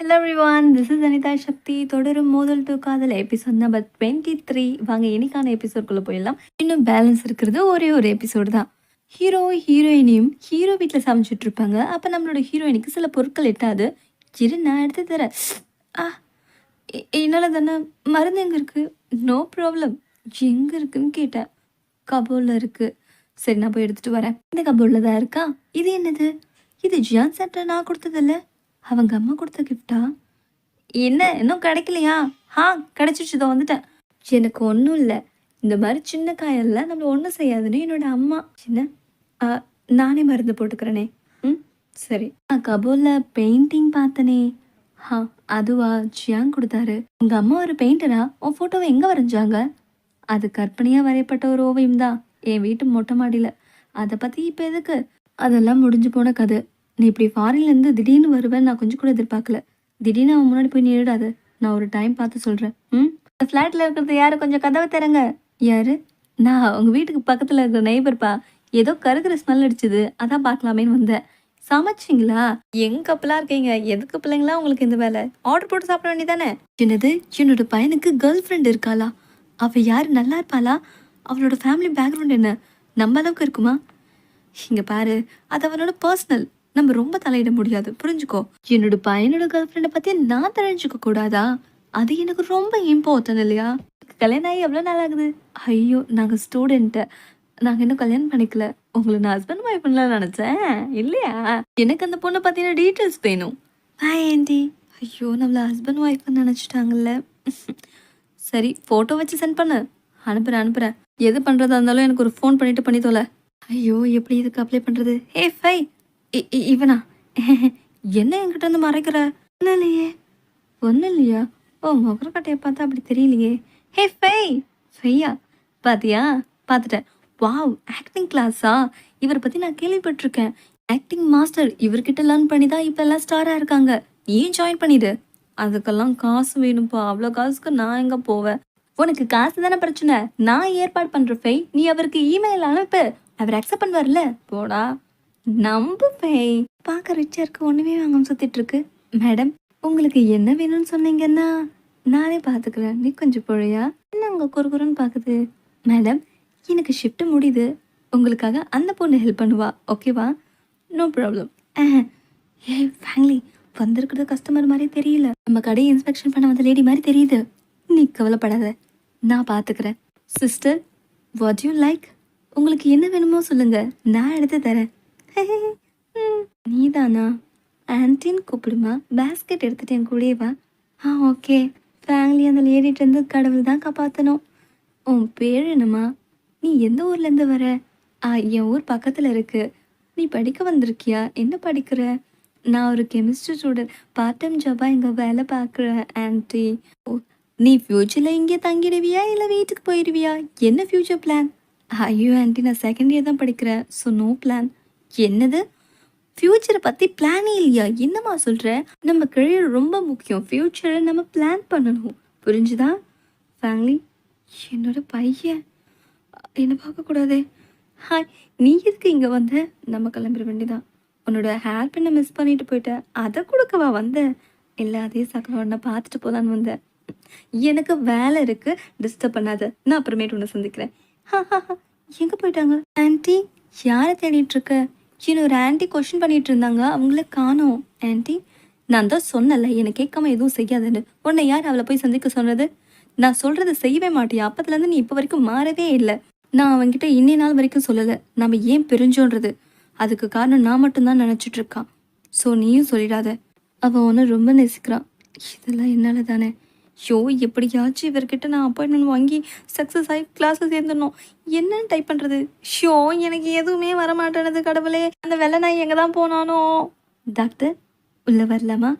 Hello everyone this is Anitha Sakthi தொடரும் மோதல் to காதல் எபிசோட் நம்பர் டுவெண்ட்டி த்ரீ வாங்க இன்னைக்கான எபிசோட்குள்ளே போயிடலாம். இன்னும் பேலன்ஸ் இருக்கிறது ஒரே ஒரு எபிசோடு தான். ஹீரோ ஹீரோயினியும் ஹீரோ வீட்டில் சமைச்சிட்டு இருப்பாங்க. அப்போ நம்மளோட ஹீரோயினுக்கு சில பொருட்கள் எட்டாது. இரு நான் எடுத்து தரேன். ஆ என்னால் தானே? மருந்து எங்கே இருக்குது நோ ப்ராப்ளம் எங்கே இருக்குன்னு கேட்டேன். கபோலில் இருக்குது சரி நான் போய் எடுத்துகிட்டு வரேன். இந்த கபோலில் தான் இருக்கா? இது என்னது? இது ஜியான் சாப்பிட்ட நான் கொடுத்ததில்ல? அவங்க அம்மா கொடுத்த கிஃப்டா என்ன இன்னும் கிடைக்கலையா? ஆ கிடச்சிச்சு இதோ வந்துட்டேன். எனக்கு ஒன்றும் இல்லை. இந்த மாதிரி சின்ன காயெல்லாம் நம்ம ஒன்றும் செய்யாதுன்னு என்னோட அம்மா. சின்ன நானே மருந்து போட்டுக்கிறேனே. ம் சரி. ஆ கபோலில் பெயிண்டிங் பார்த்தனே. ஹா அதுவா? ஜியாங் கொடுத்தாரு? உங்கள் அம்மா ஒரு பெயிண்டரா உன் ஃபோட்டோவை எங்கே வரைஞ்சாங்க? அது கற்பனையாக வரையப்பட்ட ஒரு ஓவியம் தான். என் வீட்டு மொட்டை மாடியில். அதை பற்றி இப்போ எதுக்கு? அதெல்லாம் முடிஞ்சு போன கதை. நீ இப்படி ஃபாரின்லேருந்து திடீர்னு வருவேன் நான் கொஞ்சம் கூட எதிர்பார்க்கல. திடீர்னு அவன் முன்னாடி போய் நின்றுடாத நான் ஒரு டைம் பார்த்து சொல்கிறேன் ம்? இந்த ஃப்ளாட்டில் இருக்கிறது யாரு? கொஞ்சம் கதவை தரங்க யாரு? நான். உங்கள் வீட்டுக்கு பக்கத்தில் இருக்கிற நெய்பர்ப்பா ஏதோ கருகிற ஸ்மெல் அடிச்சுது. அதான் பார்க்கலாமேன்னு வந்தேன். சமைச்சிங்களா? எங்க கப்பலாக இருக்கீங்க? எதுக்கு பிள்ளைங்களா உங்களுக்கு இந்த வேலை? ஆர்டர் போட்டு சாப்பிட வேண்டியதானே? என்னது? என்னோட பையனுக்கு கேர்ள் ஃப்ரெண்ட் இருக்காளா? அவள் யார்? நல்லா இருப்பாளா? அவளோட ஃபேமிலி பேக்ரவுண்ட் என்ன? நம்ம அளவுக்கு இருக்குமா? இங்கே பாரு. அது அவனோட பர்சனல் நம்ம ரொம்ப தலையிட முடியாது. புரிஞ்சுக்கோ? என்னோட பையனோட கேர்ள் ஃப்ரெண்டை பத்தி நான் தெரிஞ்சுக்க கூடாதா? அது எனக்கு ரொம்ப இம்பார்ட்டன் இல்லையா? கல்யாணம் ஆகி எவ்வளோ நாள் ஆகுது? ஐயோ நாங்கள் ஸ்டூடெண்ட்டை நாங்கள் இன்னும் கல்யாணம் பண்ணிக்கல. உங்களை நான் ஹஸ்பண்ட் ஒய்ஃப் பண்ணலாம் நினச்சேன். இல்லையா? எனக்கு அந்த பொண்ணை பற்றின டீட்டெயில்ஸ் வேணும். ஹாய் ஆண்டி ஐயோ நம்மளை ஹஸ்பண்ட் ஒய்ஃப்னு நினச்சிட்டாங்கல்ல. சரி ஃபோட்டோ வச்சு சென்ட் பண்ணு. அனுப்புகிறேன் அனுப்புகிறேன் எது பண்ணுறதா இருந்தாலும் எனக்கு ஒரு ஃபோன் பண்ணிட்டு பண்ணி தோல ஐயோ எப்படி இதுக்கு அப்ளை பண்ணுறது ஏ ஃபை இவனா? என்ன என்கிட்ட வந்து மறைக்கிற? ஒன்றும் இல்லையே. ஒன்றும் இல்லையா? ஓ முகரக்கட்டையை பார்த்தா அப்படி தெரியலையே. ஹே ஃபை! ஃபையா? பாத்தியா? பார்த்துட்டேன் வாவ் ஆக்டிங் கிளாஸா இவரை பற்றி நான் கேள்விப்பட்டிருக்கேன். ஆக்டிங் மாஸ்டர் இவர்கிட்ட லேர்ன் பண்ணி தான் இப்போ எல்லாம் ஸ்டாராக இருக்காங்க. நீயும் ஜாயின் பண்ணிடு? அதுக்கெல்லாம் காசு வேணும்ப்பா. அவ்வளோ காசுக்கு நான் எங்கே போவேன்? உனக்கு காசு தானே பிரச்சனை? நான் ஏற்பாடு பண்ணுற ஃபை நீ அவருக்கு இமெயில் அனுப்பு. அவர் அக்செப்ட் பண்ணுவார்ல? போடா. நம்பு ஃபை பார்க்க ரிச்சா இருக்கு ஒண்ணுமே வாங்காம சுத்திட்டு இருக்கு. மேடம் உங்களுக்கு என்ன வேணும்னு சொன்னீங்கன்னா நானே பார்த்துக்கிறேன் நீ கொஞ்சம் பொழையா? என்ன அங்கே குறுகுறுன்னு பார்க்குது மேடம் எனக்கு ஷிஃப்ட் முடியுது. உங்களுக்காக அந்த பொண்ணு ஹெல்ப் பண்ணுவா ஓகேவா நோ ப்ராப்ளம் ஏ ஃபேமிலி வந்திருக்கிறது கஸ்டமர் மாதிரி தெரியல. நம்ம கடையை இன்ஸ்பெக்ஷன் பண்ண வந்த லேடி மாதிரி தெரியுது. நீ கவலைப்படாத. நான் பார்த்துக்கிறேன் சிஸ்டர் வாட் யூ லைக் உங்களுக்கு என்ன வேணுமோ சொல்லுங்க. நான் எடுத்து தரேன். நீதானா? ஆன்ட்டின்னு கூப்பிடுமா? பேஸ்கெட் எடுத்துட்டு என் கூடயே வா. ஆ ஓகே ஃபேமிலி அந்த லேடிட்டு இருந்து கடவுள் தான் காப்பாற்றணும் உன் பேர் என்னம்மா? நீ எந்த ஊர்லேருந்து வர? ஆ என் ஊர் பக்கத்தில் இருக்கு. நீ படிக்க வந்திருக்கியா? என்ன படிக்கிற? நான் ஒரு கெமிஸ்ட்ரி ஸ்டூடெண்ட் பார்ட் டைம் ஜாபாக இங்கே வேலை பார்க்குறேன் ஆன்ட்டி ஓ நீ ஃப்யூச்சரில் இங்கே தங்கிடுவியா? இல்லை வீட்டுக்கு போயிடுவியா என்ன ஃப்யூச்சர் பிளான் ஐயோ ஆன்ட்டி நான் செகண்ட் இயர் தான் படிக்கிறேன். ஸோ நோ பிளான் என்னது? ஃப்யூச்சரை பற்றி பிளானே இல்லையா? என்னம்மா சொல்கிற நம்ம கெரியர் ரொம்ப முக்கியம். ஃப்யூச்சரை நம்ம பிளான் பண்ணணும். புரிஞ்சுதா? ஃபேமிலி என்னோட பையன். என்னை பார்க்கக்கூடாதே. ஹாய் நீ எதுக்கு இங்கே வந்த? நம்ம கிளம்பிட வேண்டியதான் உன்னோட ஹேர் பின்னை மிஸ் பண்ணிட்டு போயிட்ட. அதை கொடுக்கவா வந்த? இல்லை அதே உடனே பார்த்துட்டு போகலான்னு வந்தேன் எனக்கு வேலை இருக்குது டிஸ்டர்ப் பண்ணாத. நான் அப்புறமேட்டு உன்னை சந்திக்கிறேன். எங்கே போயிட்டாங்க? ஆன்ட்டி யாரை தேடிட்டு இருக்க? என்ன ஒரு ஆன்ட்டி கொஷின் பண்ணிட்டு இருந்தாங்க. அவங்கள காணோம். ஆன்ட்டி நான் தான் சொன்னல என்னை கேட்காம எதுவும் செய்யாதுன்னு. உன்னை யார் அவளை போய் சந்திக்க சொன்னது? நான் சொல்கிறத செய்யவே மாட்டியா? அப்பத்துலேருந்து நீ இப்போ வரைக்கும் மாறவே இல்லை. நான் அவன்கிட்ட இன்னி நாள் வரைக்கும் சொல்லலை. நம்ம ஏன் பிரிஞ்சோன்றது? அதுக்கு காரணம் நான் மட்டும்தான் நினச்சிட்டு இருக்கான் ஸோ நீயும் சொல்லிடாத. அவன் ஒன்று ரொம்ப நேசிக்கிறான். இதெல்லாம் என்னால் தானே ஷோ எப்படியாச்சும் இவர்கிட்ட நான் அப்பாயின்மெண்ட் வாங்கி சக்ஸஸ் ஆகி கிளாஸில் சேர்ந்துடணும். என்னன்னு டைப் பண்ணுறது ஷோ எனக்கு எதுவுமே வர மாட்டேனது கடவுளே. அந்த வெள்ளை நான் எங்கே தான் போனானோ? டாக்டர் உள்ளே வரலாமா?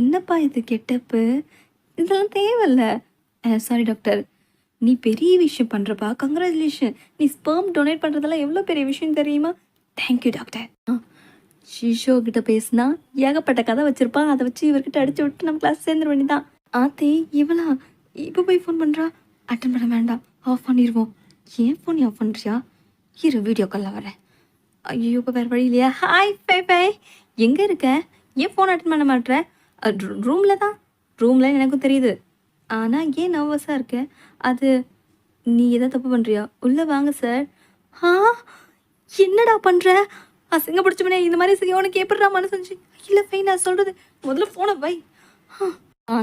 என்னப்பா இது கெட்டப்பு? இதெல்லாம் தேவையில்ல. சாரி டாக்டர் நீ பெரிய விஷயம் பண்ணுறப்பா கங்க்ராச்சுலேஷன் நீ ஸ்பெர்ம் டொனேட் பண்ணுறதெல்லாம் எவ்வளோ பெரிய விஷயம் தெரியுமா? தேங்க்யூ டாக்டர் ஷிஷோ கிட்ட பேசினா ஏகப்பட்ட கதை வச்சுருப்பான். அதை வச்சு இவர்கிட்ட அடிச்சு விட்டு நம்ம கிளாஸ் சேர்ந்துட வேண்டியதான் ஆத்தி இவளா இப்போ போய் ஃபோன் பண்ணுறா அட்டன் பண்ண வேண்டாம். ஆஃப் பண்ணிடுவோம் ஏன் ஃபோன் ஆஃப் பண்ணுறியா இரு வீடியோ காலில் வரேன். ஐயோ இப்போ வேறு வழி இல்லையா? ஹாய் பை பை எங்கே இருக்க? ஏன் ஃபோன் அட்டன் பண்ண மாட்ற? ரூமில் தான். ரூமில் எனக்கும் தெரியுது. ஆனால் ஏன் நர்வஸாக இருக்க? அது நீ எதாவது தப்பு பண்ணுறியா உள்ளே வாங்க சார் ஆ என்னடா பண்ணுற அசிங்க பிடிச்சவனே இந்த மாதிரி செய்ய உனக்கு எப்படிடா மனசு இல்லை ஃபை நான் சொல்கிறது முதல்ல ஃபோனை வை. ஆ.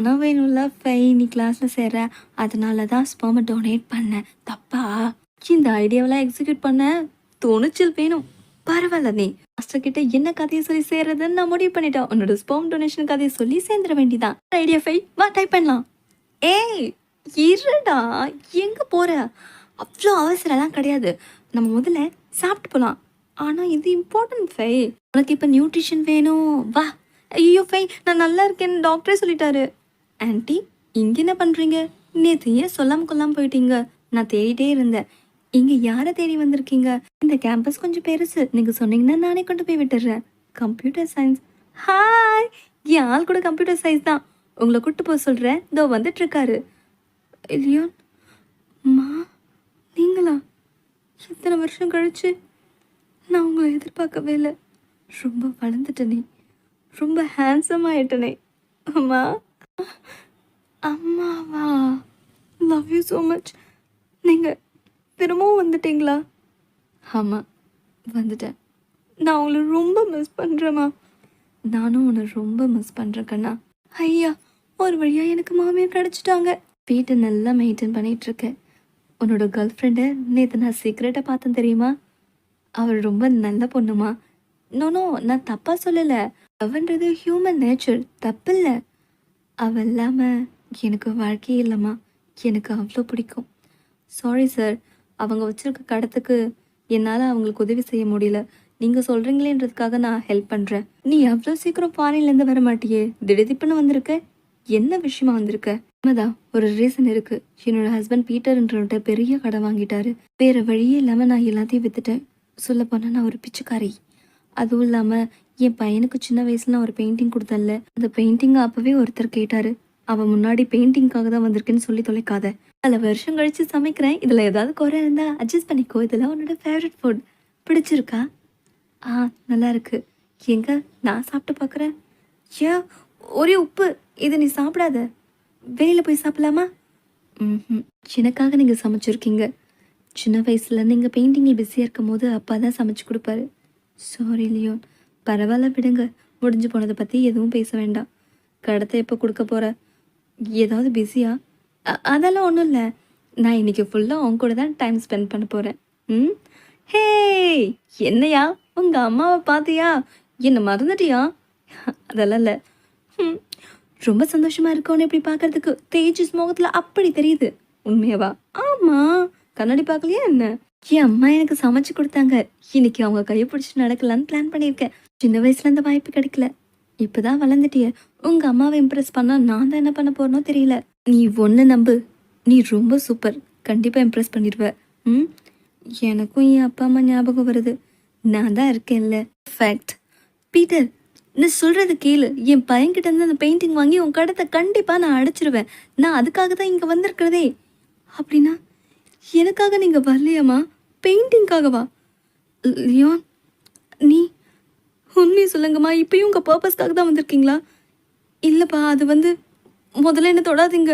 வேணும்ல ஃபை நீ கிளாஸில் சேர அதனால தான் ஸ்பெர்மை டொனேட் பண்ணேன் தப்பா? இந்த ஐடியாவெல்லாம் எக்ஸிக்யூட் பண்ண துணிச்சல் வேணும். பரவாயில்ல நீ. மாஸ்டர் கிட்ட என்ன கதையை சொல்லி சேர்றதுன்னு நான் முடிவு பண்ணிட்டேன். உன்னோட ஸ்பெர்ம் டொனேஷன் கதையை சொல்லி சேர்ந்துட வேண்டிதான். ஐடியா ஃபை வா டைப் பண்ணலாம். ஏய் இருடா. எங்க போற? அவ்வளோ அவசரம்லாம் கிடையாது. நம்ம முதல்ல சாப்பிட்டு போகலாம் ஆனால் இது இம்பார்ட்டன்ட் ஃபை உனக்கு இப்போ நியூட்ரிஷன் வேணும். வா. ஐயோ ஃபை நான் நல்லா இருக்கேன்னு டாக்டரே சொல்லிட்டாரு. ஆன்ட்டி இங்கே என்ன பண்ணுறீங்க நேற்று ஏன் சொல்லாம கொள்ளாம போயிட்டீங்க. நான் தேடிட்டே இருந்தேன். இங்கே யாரை தேடி வந்திருக்கீங்க? இந்த கேம்பஸ் கொஞ்சம் பெருசு. நீங்கள் சொன்னீங்கன்னா நானே கொண்டு போய் விட்டுடுறேன் கம்ப்யூட்டர் சயின்ஸ் ஹாய் என் ஆள் கூட கம்ப்யூட்டர் சயின்ஸ் தான். உங்களை கூட்டு போக சொல்கிறேன் இதோ வந்துட்டு இருக்காரு இல்லையா மா நீங்களா? இத்தனை வருஷம் கழிச்சு நான் உங்களை எதிர்பார்க்கவே இல்லை. ரொம்ப வளர்ந்துட்டனே. ரொம்ப ஹேண்ட்ஸம் ஆயிட்டனே. அம்மா அம்மாவா? லவ் யூ ஸோ மச் நீங்கள் திரும்பவும் வந்துட்டீங்களா? ஆமாம் வந்துட்டேன். நான் உங்களை ரொம்ப மிஸ் பண்ணுறேம்மா நானும் உன்னை ரொம்ப மிஸ் பண்ணுறேன் கண்ணா. ஐயா ஒரு வழியாக எனக்கு மாமியார் கிடச்சிட்டாங்க. வீட்டை நல்லா மெயின்டைன் பண்ணிட்டு இருக்கேன் உன்னோட கேர்ள் ஃப்ரெண்டை நேற்று நான் சீக்ரெட்டாக பார்த்தேன் தெரியுமா? அவள் ரொம்ப நல்ல பொண்ணுமா. நோ நான் தப்பாக சொல்லலை. அவன்றது ஹியூமன் நேச்சர் தப்பில்லை. அவள் இல்லாமல் எனக்கு வாழ்க்கையே இல்லைம்மா. எனக்கு அவ்வளோ பிடிக்கும். சாரி சார் அவங்க வச்சுருக்க கடத்துக்கு என்னால் அவங்களுக்கு உதவி செய்ய முடியல. நீங்கள் சொல்கிறீங்களேன்றதுக்காக நான் ஹெல்ப் பண்ணுறேன் நீ அவ்வளோ சீக்கிரம் ஃபாரின்லேருந்து வர மாட்டியே. திடீதிப்புன்னு வந்திருக்க? என்ன விஷயமா வந்திருக்க? உண்மைதான் ஒரு ரீசன் இருக்கு. என்னோட ஹஸ்பண்ட் பீட்டர்ன்றவன்ட்ட பெரிய கடை வாங்கிட்டாரு. வேற வழியே இல்லாமல் நான் எல்லாத்தையும் வித்துட்டேன். சொல்ல போனால் நான் ஒரு பிச்சைக்காரி. அதுவும் இல்லாமல் என் பையனுக்கு சின்ன வயசுல நான் ஒரு பெயிண்டிங் கொடுத்தல அந்த பெயிண்டிங்கை அப்போவே ஒருத்தர் கேட்டார். அவன் முன்னாடி பெயிண்டிங்காக தான் வந்திருக்கேன்னு சொல்லி தொலைக்காத. பல வருஷம் கழித்து சமைக்கிறேன். இதில் ஏதாவது குறை இருந்தால் அட்ஜஸ்ட் பண்ணிக்கோ. இதெல்லாம் உன்னோட ஃபேவரட் ஃபுட் பிடிச்சிருக்கா? ஆ நல்லா இருக்கு. எங்க? நான் சாப்பிட்டு பார்க்குறேன் ஏ ஒரே உப்பு. இது நீ சாப்பிடாத. வெளியில் போய் சாப்பிடலாமா? ம் எனக்காக நீங்கள் சமைச்சிருக்கீங்க. சின்ன வயசில் நீங்கள் பெயிண்டிங்கில் பிஸியாக இருக்கும் போது அப்பா தான் சமைச்சு கொடுப்பாரு. சாரி லியோன் பரவாயில்ல விடுங்க. முடிஞ்சு போனதை பற்றி எதுவும் பேச வேண்டாம். கடத்தை எப்போ கொடுக்க போகிற ஏதாவது பிஸியா அதெல்லாம் ஒன்றும் இல்லை. நான் இன்னைக்கு ஃபுல்லாக உன் கூட தான் டைம் ஸ்பெண்ட் பண்ண போகிறேன் ம்? ஹே என்னையா? உங்கள் அம்மாவை பார்த்தியா என்னை மறந்துட்டியா? அதெல்லாம் இல்லை. ம். ரொம்ப சந்தோஷமாக இருக்கோன்னு இப்படி பார்க்கறதுக்கு தேஜஸ் முகத்தில் அப்படி தெரியுது. உண்மையவா? ஆமாம் கண்ணாடி பார்க்கலையா என்ன? என் அம்மா எனக்கு சமைச்சு கொடுத்தாங்க? இன்னைக்கு அவங்க கையை பிடிச்சி நடக்கலான்னு பிளான் பண்ணியிருக்கேன். சின்ன வயசுல அந்த வாய்ப்பு கிடைக்கல. இப்பதான் வளர்ந்துட்டிய. உங்க அம்மாவை இம்ப்ரெஸ் பண்ணா நான் தான் என்ன பண்ண போறனோ தெரியல. நீ ஒன்று நம்பு. நீ ரொம்ப சூப்பர் கண்டிப்பா இம்ப்ரெஸ் பண்ணிடுவ. ம்? எனக்கும் என் அப்பா அம்மா ஞாபகம் வருது. நான் தான் இருக்கேன்ல. ஃபேக்ட் பீட்டர் நீ சொல்றது கேளு. என் பையன்கிட்ட இருந்து அந்த பெயிண்டிங் வாங்கி உன் கடத்தை கண்டிப்பாக நான் அடைச்சிருவேன். நான் அதுக்காக தான் இங்கே வந்திருக்கிறதே. அப்படின்னா எனக்காக நீங்கள் வரலையாம்மா? பெயிண்டிங்காகவா? லியோன் நீ உண்மையை சொல்லுங்கம்மா. இப்பயும் உங்கள் பர்பஸ்க்காக தான் வந்திருக்கீங்களா? இல்லைப்பா அது வந்து முதல்ல என்ன தொடாதீங்க.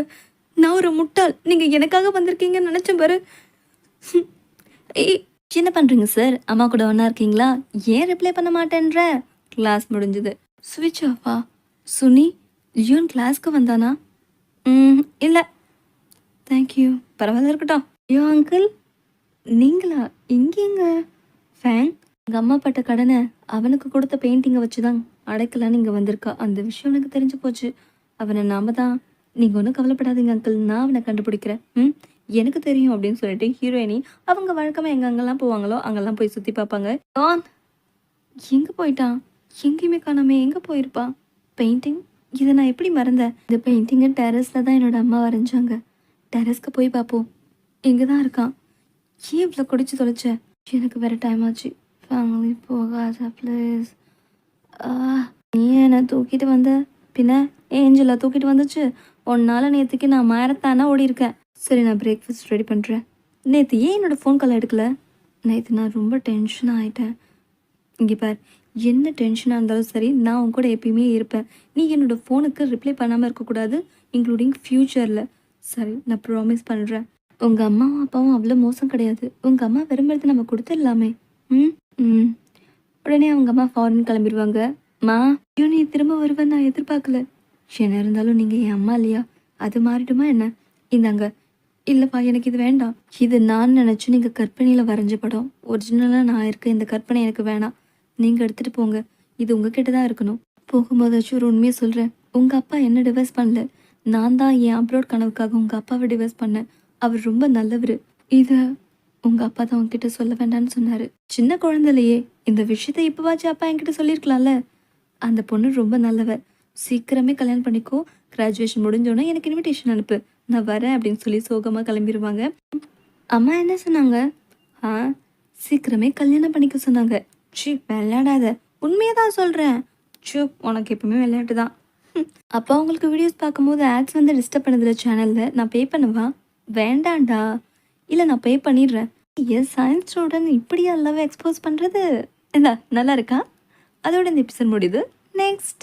நான் ஒரு முட்டாள். நீங்கள் எனக்காக வந்திருக்கீங்கன்னு நினச்சேன் பாரு. ஏய் என்ன பண்ணுறீங்க சார்? அம்மா கூட ஒன்றா இருக்கீங்களா? ஏன் ரிப்ளை பண்ண மாட்டேன்ற? கிளாஸ் முடிஞ்சுது. ஸ்விட்ச் ஆஃபா சுனி லியோன் கிளாஸ்க்கு வந்தானா? ம் இல்லை. தேங்க்யூ பரவாயில்ல இருக்கட்டும். ஐயோ அங்கிள் நீங்களா? இங்கேங்க. ஃபேங் எங்கள் அம்மா பட்ட கடனை அவனுக்கு கொடுத்த பெயிண்டிங்கை வச்சு தான் அடைக்கலான்னு இங்கே வந்திருக்கா. அந்த விஷயம் எனக்கு தெரிஞ்சு போச்சு. அவனை நாம தான் நீங்கள் ஒன்றும் கவலைப்படாதீங்க அங்கிள் நான் அவனை கண்டுபிடிக்கிறேன். ம்? எனக்கு தெரியும் அப்படின்னு சொல்லிட்டு ஹீரோயினி அவங்க வழக்கமாக எங்கே அங்கெல்லாம் போவாங்களோ அங்கெல்லாம் போய் சுற்றி பார்ப்பாங்க. ஆன் எங்கே போயிட்டான்? எங்கேயுமே காணாமே எங்கே போயிருப்பான் பெயிண்டிங் இதை நான் எப்படி மறந்தேன்? இந்த பெயிண்டிங்கை டெரஸில் தான் என்னோட அம்மா வரைஞ்சாங்க டெரஸ்க்கு போய் பார்ப்போம். எங்கே தான் இருக்கான். ஏன் இவ்வளோ குடிச்சு தொலைச்ச எனக்கு வேற டைம் ஆச்சு. ஃபேமிலி போகாத ப்ளீஸ் நீ என்னை தூக்கிட்டு வந்த? பின்ன ஏஞ்சலா தூக்கிட்டு வந்துச்சு? உன்னால நேற்றுக்கு நான் மாரத்தானா ஓடி இருக்கேன் சரி நான் பிரேக்ஃபாஸ்ட் ரெடி பண்ணுறேன் நேற்று ஏன் என்னோட ஃபோன் கால் எடுக்கல? நேற்று நான் ரொம்ப டென்ஷன் ஆகிட்டேன் இங்கே பார் என்ன டென்ஷனாக இருந்தாலும் சரி நான் உன் கூட எப்பயுமே இருப்பேன். நீ என்னோடய ஃபோனுக்கு ரிப்ளை பண்ணாமல் இருக்கக்கூடாது இன்க்ளூடிங் ஃப்யூச்சரில் சரி நான் ப்ராமிஸ் பண்ணுறேன் உங்கள் அம்மாவும் அப்பாவும் அவ்வளோ மோசம் கிடையாது. உங்கள் அம்மா விரும்புறது நம்ம கொடுத்துடலாமே. ம்? ம். உடனே அவங்க அம்மா ஃபாரின் கிளம்பிடுவாங்க. மா ஐயோ நீ திரும்ப வருவேன் நான் எதிர்பார்க்கல. என்ன இருந்தாலும் நீங்கள் என் அம்மா இல்லையா? அது மாறிடுமா என்ன? இந்தாங்க. இல்லைப்பா எனக்கு இது வேண்டாம். இது நான் நினச்சி நீங்கள் கற்பனையில் வரைஞ்ச படம். ஒரிஜினலாக நான் இருக்க இந்த கற்பனை எனக்கு வேணாம். நீங்கள் எடுத்துகிட்டு போங்க. இது உங்ககிட்ட தான் இருக்கணும். போகும்போதாச்சும் ஒரு உண்மையை சொல்கிறேன் உங்கள் அப்பா என்ன டிவைஸ் பண்ணல? நான் தான் என் அப்ரோட் கனவுக்காக உங்கள் அப்பாவை டிவைஸ் பண்ணேன். அவர் ரொம்ப நல்லவர். இதை உங்கள் அப்பா தான் உங்ககிட்ட சொல்ல வேண்டாம்னு சொன்னார். சின்ன குழந்தைலையே இந்த விஷயத்தை இப்போவாச்சும் அப்பா என்கிட்ட சொல்லியிருக்கலாம்ல? அந்த பொண்ணு ரொம்ப நல்லவ. சீக்கிரமே கல்யாணம் பண்ணிக்கோ. கிராஜுவேஷன் முடிஞ்சோடனே எனக்கு இன்விடேஷன் அனுப்பு. நான் வரேன் அப்படின்னு சொல்லி சோகமாக கிளம்பிடுவாங்க அம்மா என்ன சொன்னாங்க? ஆ சீக்கிரமே கல்யாணம் பண்ணிக்க சொன்னாங்க. சி விளையாடாத. உண்மையை தான் சொல்கிறேன் ஷோ உனக்கு எப்பவுமே விளையாட்டு தான். அப்போ உங்களுக்கு வீடியோஸ் பார்க்கும்போது ஆட்ஸ் வந்து டிஸ்டர்ப் பண்ணதில்ல சேனலில் நான் பே பண்ணவா? வேண்டாண்டா. இல்லை நான் பே பண்ணிடுறேன். எஸ் சயின்ஸ் ஸ்டூடெண்ட் இப்படியா லவ் எக்ஸ்போஸ் பண்ணுறது இந்தா நல்லா இருக்கா? அதோட இந்த எபிசோட் முடியுது. நெக்ஸ்ட்